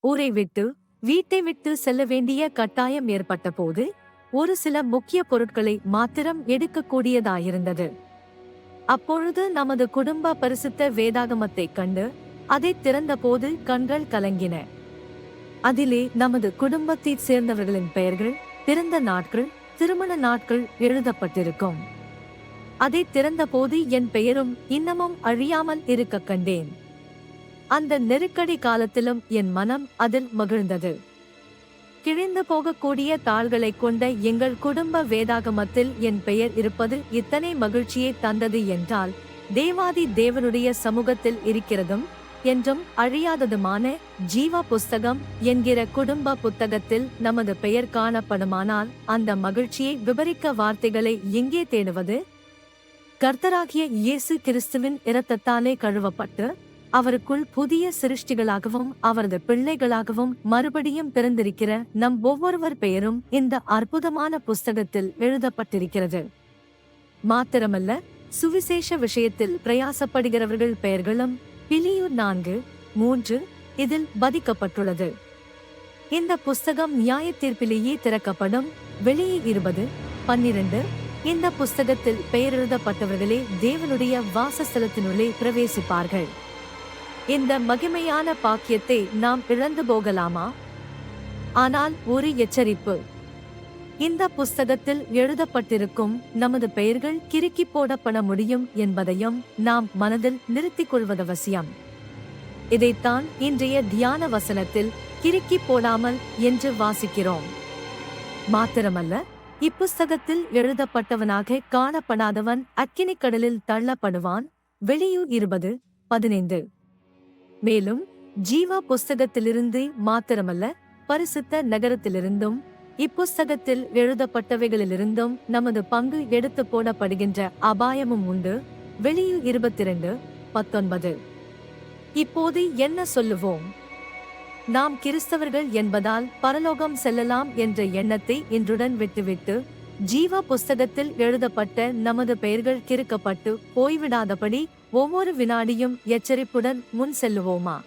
ஊரை விட்டு வீட்டை விட்டு செல்ல வேண்டிய கட்டாயம் ஏற்பட்ட போது ஒரு சில முக்கிய பொருட்களை மாத்திரம் எடுக்கக்கூடியதாயிருந்தது அப்பொழுது நமது குடும்ப பரிசுத்த வேதாகமத்தைக் கண்டு அதை திறந்தபோது கண்கள் கலங்கின. அதிலே நமது குடும்பத்தைச் சேர்ந்தவர்களின் பெயர்கள் பிறந்த நாட்கள் திருமண நாட்கள் எழுதப்பட்டிருக்கும். அதை திறந்தபோது என் பெயரும் இன்னமும் அழியாமல் இருக்க கண்டேன். அந்த நெருக்கடி காலத்திலும் என் மனம் அதில் மகிழ்ந்தது. கிழிந்து போகக்கூடிய தாள்களைக் கொண்ட எங்கள் குடும்ப வேதாகமத்தில் என் பெயர் இருப்பது இத்தனை மகிழ்ச்சியை தந்தது என்றால் தேவாதி தேவனுடைய சமூகத்தில் இருக்கிறதும் என்றும் அழியாததுமான ஜீவா புஸ்தகம் என்கிற குடும்ப புத்தகத்தில் நமது பெயர் காணப்படுமானால் அந்த மகிழ்ச்சியை விவரிக்க வார்த்தைகளை எங்கே தேடுவது? கர்த்தராகிய இயேசு கிறிஸ்துவின் இரத்தத்தாலே கழுவப்பட்டு அவருக்குள் புதிய சிருஷ்டிகளாகவும் அவரது பிள்ளைகளாகவும் மறுபடியும் பிறந்திருக்கிற நம் ஒவ்வொருவர் பெயரும் இந்த அற்புதமான புஸ்தகத்தில் எழுதப்பட்டிருக்கிறது. மாத்திரமல்ல சுவிசேஷ விஷயத்தில் பிரயாசப்படுகிறவர்கள் பெயர்களும் பிலியூர் நான்கு மூன்று இதில் பதிக்கப்பட்டுள்ளது. இந்த புஸ்தகம் நியாய தீர்ப்பிலேயே திறக்கப்படும். வெளியே இருபது பன்னிரண்டு இந்த புஸ்தகத்தில் பெயர் எழுதப்பட்டவர்களே தேவனுடைய வாசஸ்தலத்தினுள்ளே பிரவேசிப்பார்கள். இந்த மகிமையான பாக்கியத்தை நாம் இழந்து போகலாமா? ஆனால் ஒரு எச்சரிப்பு. இந்த புஸ்தகத்தில் எழுதப்பட்டிருக்கும் நமது பெயர்கள் கிறுக்கி போடப்பட முடியும் என்பதையும் நாம் மனதில் நிறுத்திக் கொள்வதவசியம் இதைத்தான் இன்றைய தியான வசனத்தில் கிறுக்கி போடாமல் என்று வாசிக்கிறோம். மாத்திரமல்ல இப்புஸ்தகத்தில் எழுதப்பட்டவனாக காணப்படாதவன் அக்கினிக் கடலில் தள்ளப்படுவான். வெளியூர் இருபது பதினைந்து. மேலும் ஜீவா புஸ்தகத்திலிருந்து மாத்திரமல்ல பரிசுத்த நகரத்திலிருந்தும் இப்புஸ்தகத்தில் எழுதப்பட்டவைகளிலிருந்தும் நமது பங்கு எடுத்து போடப்படுகின்ற அபாயமும் உண்டு. வெளியில் இருபத்தி ரெண்டு பத்தொன்பது. இப்போது என்ன சொல்லுவோம்? நாம் கிறிஸ்தவர்கள் என்பதால் பரலோகம் செல்லலாம் என்ற எண்ணத்தை இன்றுடன் விட்டுவிட்டு ஜீவ புஸ்தகத்தில் எழுதப்பட்ட நமது பெயர்கள் கிறுக்கப்பட்டு போய்விடாதபடி ஒவ்வொரு வினாடியும் எச்சரிப்புடன் முன் செல்லுவோமா?